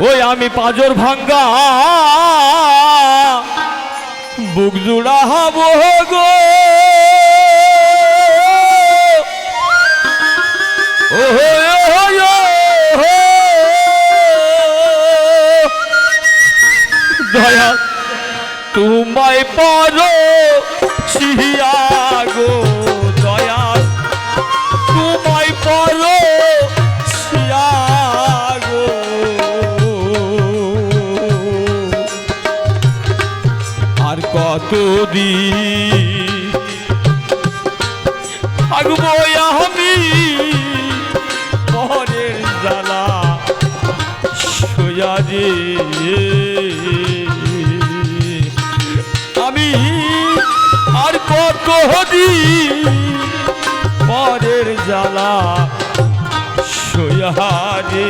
ওই আমি পাজর ভাঙ্গা। বুক জুড়া হব গো। দয়া তোমায় পারো ছিয়া গো। দিন থাকব আমি পরের জ্বালা সোয়া যে। আমি আর কত দিন পরের জ্বালা সোয়া যে।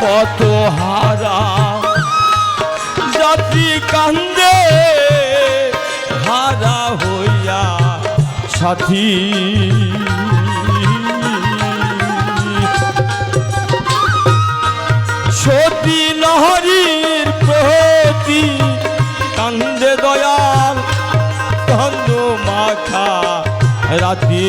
পত হারা। যাত্রী কান্দে, হারা হইয়া সাথী। সতী লহরীর প্রতি কান্দে দয়াল ধন্য মাখা রাতি।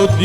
কত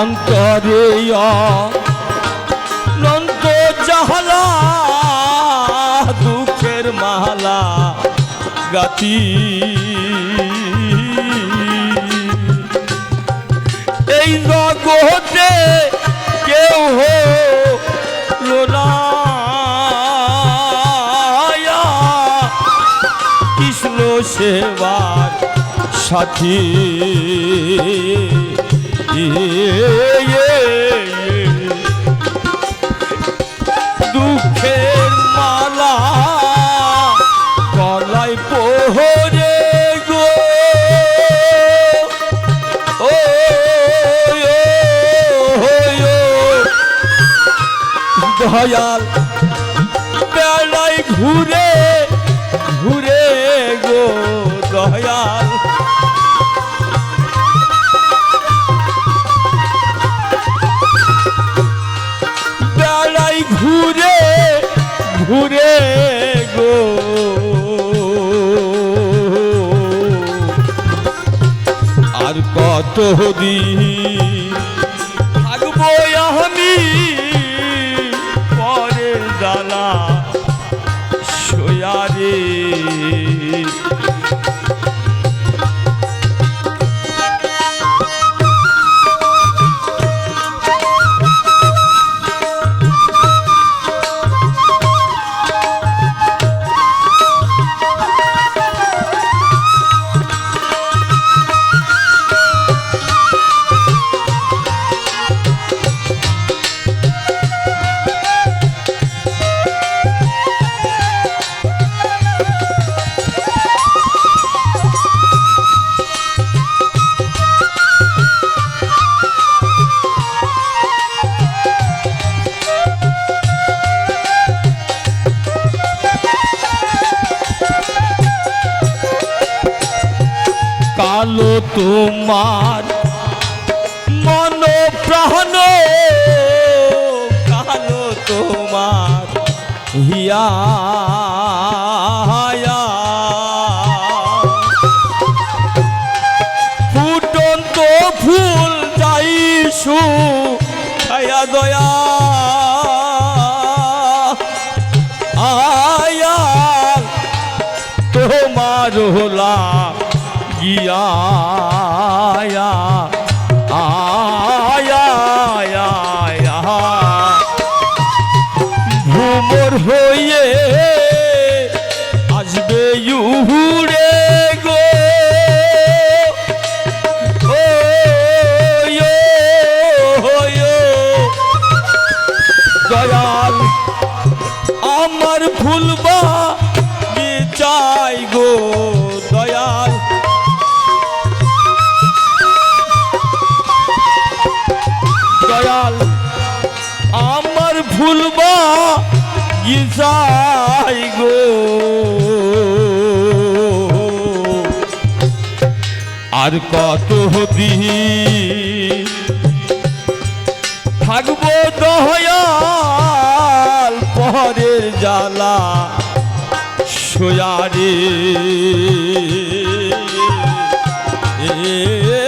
অন্তরে নন্ত জাহলা দুঃখের মালা গাতি। এই জগতে কেউ হলো না। কৃষ্ণ সেবার সাথী। দুঃখের মালা গলায় পোহরে গো। ও দয়াল ঘুরে ঘুরে ঘুরে ঘুরে গো। আর কত দিন থাকব আমি পরের জ্বালা সোয়ারে কালো তোমার মন প্রাণ কালো তোমার হিয়া ফুটন্ত ফুল দয়া। আয়াল তোমার হোলা গিয়া আয়া আয়া ভ্রমর হয়ে গিজাই গো। আর কত দিন থাকব দয়াল পরের জ্বালা সোয়ারে এ,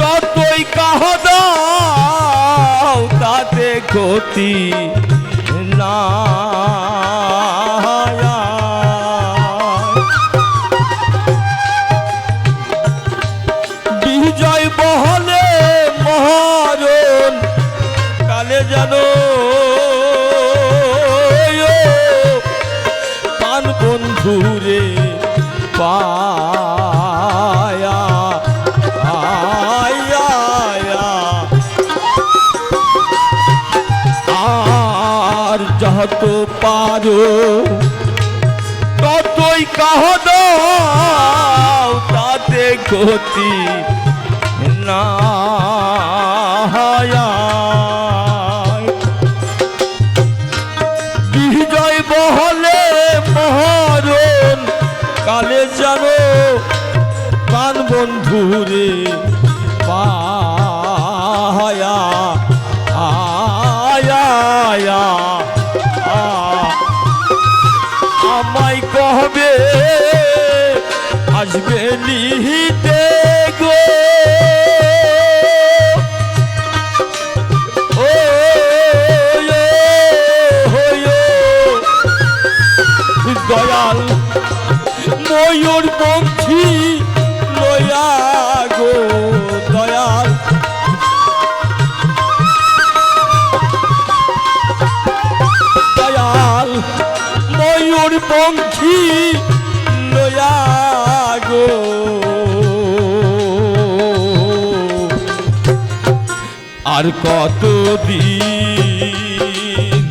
ততই কাহ তাতে ক্ষতি না কালে পান বন্ধুরে পায়া। পারো। ততই কাহ দাও তাতে গতি না আমায় কহবে আসবে নিহিতে গো? দয়াল ময়ূর পঙ্খী লয়া আর কত দিন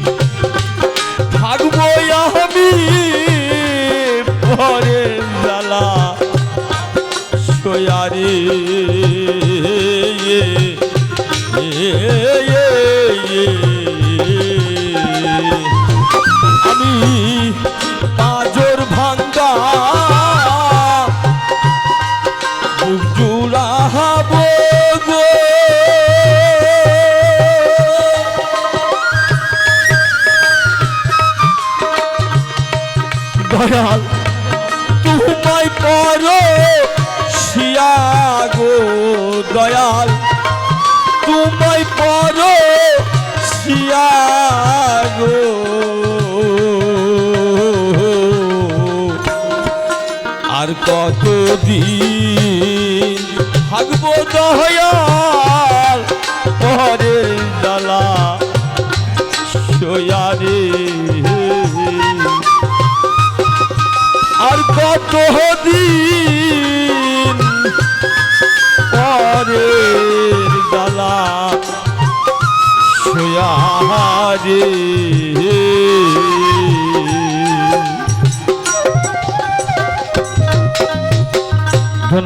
থাকব আমি পরে? দয়াল তোমায় করো শিয়াগো। আর কতদিন থাকব দয়াল পরের জ্বালা সোয়ারে আর কত দিন সোয়ারে